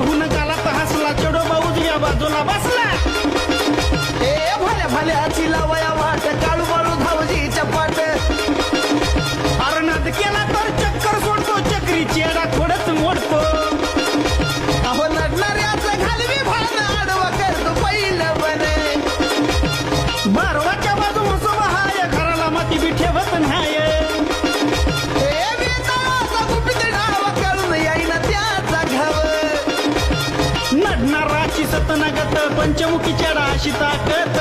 पाहून गालात हसला चेडो भाऊज या बाजूला बसला. ए भल्या भल्याची लावया वाट काळू बाळू धावजी चपाट अरणात केला तर चक्कर सोडतो चक्री चेडा थोडच मोडतो. अहो लढणाऱ्याच घालवी भान आडवा करतो पहिलं बरे बारवाच्या बाजू सोबा हाय घराला माती बी ठेवत नाही. नराची सतनगत पंचमुखीच्या राशी ताकत.